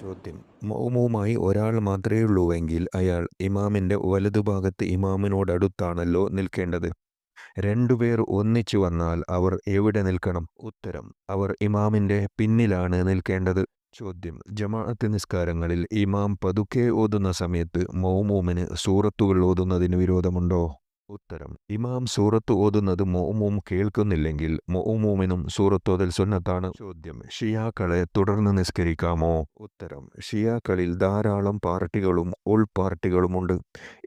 ചോദ്യം. മൗമുമായി ഒരാൾ മാത്രമേ ഉള്ളൂവെങ്കിൽ അയാൾ ഇമാമിന്റെ വലതുഭാഗത്ത് ഇമാമിനോടടുത്താണല്ലോ നിൽക്കേണ്ടത്. രണ്ടുപേർ ഒന്നിച്ചു വന്നാൽ അവർ എവിടെ നിൽക്കണം? ഉത്തരം അവർ ഇമാമിന്റെ പിന്നിലാണ് നിൽക്കേണ്ടത്. ചോദ്യം ജമാഅത്ത് നിസ്കാരങ്ങളിൽ ഇമാം പതുക്കെ ഓതുന്ന സമയത്ത് മൗമൂമിന് സൂറത്തുകൾ ഓതുന്നതിന് വിരോധമുണ്ടോ? ഉത്തരം. ഇമാം സൂറത്ത് ഓതുന്നത് മോമോം കേൾക്കുന്നില്ലെങ്കിൽ മോമോമിനും സൂറത്തോതൽ സുന്നത്താണ് ചോദ്യം. ഷിയാക്കളെ തുടർന്ന് നിസ്കരിക്കാമോ? ഉത്തരം. ഷിയാക്കളിൽ ധാരാളം പാർട്ടികളും ഉൾ പാർട്ടികളുമുണ്ട്.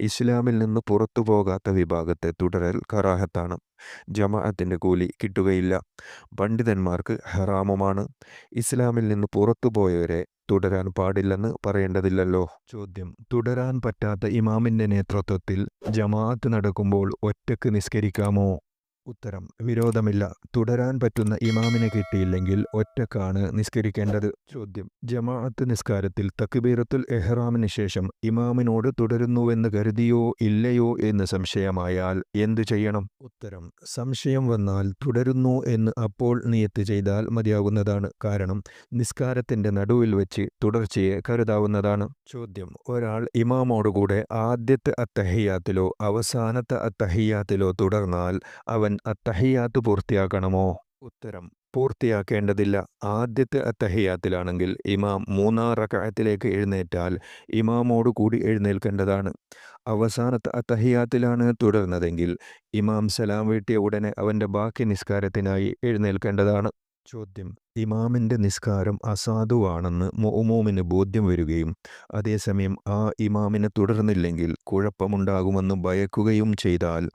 ഇസ്ലാമിൽ നിന്ന് പുറത്തു പോകാത്ത വിഭാഗത്തെ തുടരൽ കറാഹത്താണ്. ജമാഅത്തിന്റെ കൂലി കിട്ടുകയില്ല. പണ്ഡിതന്മാർക്ക് ഹറാമുമാണ്. ഇസ്ലാമിൽ നിന്ന് പുറത്തു പോയവരെ തുടരാൻ പാടില്ലെന്ന് പറയേണ്ടതില്ലല്ലോ. ചോദ്യം. തുടരാൻ പറ്റാത്ത ഇമാമിന്റെ നേതൃത്വത്തിൽ ജമാഅത്ത് നടക്കുമ്പോൾ ഒറ്റയ്ക്ക് നിസ്കരിക്കാമോ? ഉത്തരം. വിരോധമില്ല. തുടരാൻ പറ്റുന്ന ഇമാമിനെ കിട്ടിയില്ലെങ്കിൽ ഒറ്റക്കാണ് നിസ്കരിക്കേണ്ടത്. ചോദ്യം. ജമാഅത്ത് നിസ്കാരത്തിൽ തക്ബീറത്തുൽ എഹ്റാമിന് ശേഷം ഇമാമിനോട് തുടരുന്നുവെന്ന് കരുതിയോ ഇല്ലയോ എന്ന് സംശയമായാൽ എന്തു ചെയ്യണം? ഉത്തരം. സംശയം വന്നാൽ തുടരുന്നു എന്ന് അപ്പോൾ നിയത്ത് ചെയ്താൽ മതിയാകുന്നതാണ്. കാരണം നിസ്കാരത്തിന്റെ നടുവിൽ വെച്ച് തുടർച്ചയെ കരുതാവുന്നതാണ്. ചോദ്യം. ഒരാൾ ഇമാമോടുകൂടെ ആദ്യത്തെ അത്തഹിയാത്തിലോ അവസാനത്തെ അത്തഹിയാത്തിലോ തുടർന്നാൽ അത്തഹിയാത്ത് പൂർത്തിയാക്കണമോ? ഉത്തരം പൂർത്തിയാക്കേണ്ടതില്ല. ആദ്യത്തെ അത്തഹിയാത്തിലാണെങ്കിൽ ഇമാം മൂന്നാം റക്കായത്തിലേക്ക് എഴുന്നേറ്റാൽ ഇമാമോട് കൂടി എഴുന്നേൽക്കേണ്ടതാണ്. അവസാനത്തെ അത്തഹിയാത്തിലാണ് തുടർന്നതെങ്കിൽ ഇമാം സലാം വീട്ടിയ ഉടനെ അവന്റെ ബാക്കി നിസ്കാരത്തിനായി എഴുന്നേൽക്കേണ്ടതാണ്. ചോദ്യം ഇമാമിന്റെ നിസ്കാരം അസാധുവാണെന്ന് മൊമോമിന് ബോധ്യം വരികയും അതേസമയം ആ ഇമാമിനെ തുടർന്നില്ലെങ്കിൽ കുഴപ്പമുണ്ടാകുമെന്ന് ഭയക്കുകയും ചെയ്താൽ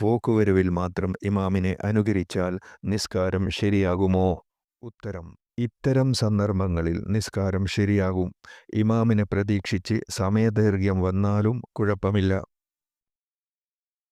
പോക്കുവരവിൽ മാത്രം ഇമാമിനെ അനുകരിച്ചാൽ നിസ്കാരം ശരിയാകുമോ? ഉത്തരം ഇത്തരം സന്ദർഭങ്ങളിൽ നിസ്കാരം ശരിയാകും. ഇമാമിനെ പ്രതീക്ഷിച്ച് സമയദൈർഘ്യം വന്നാലും കുഴപ്പമില്ല.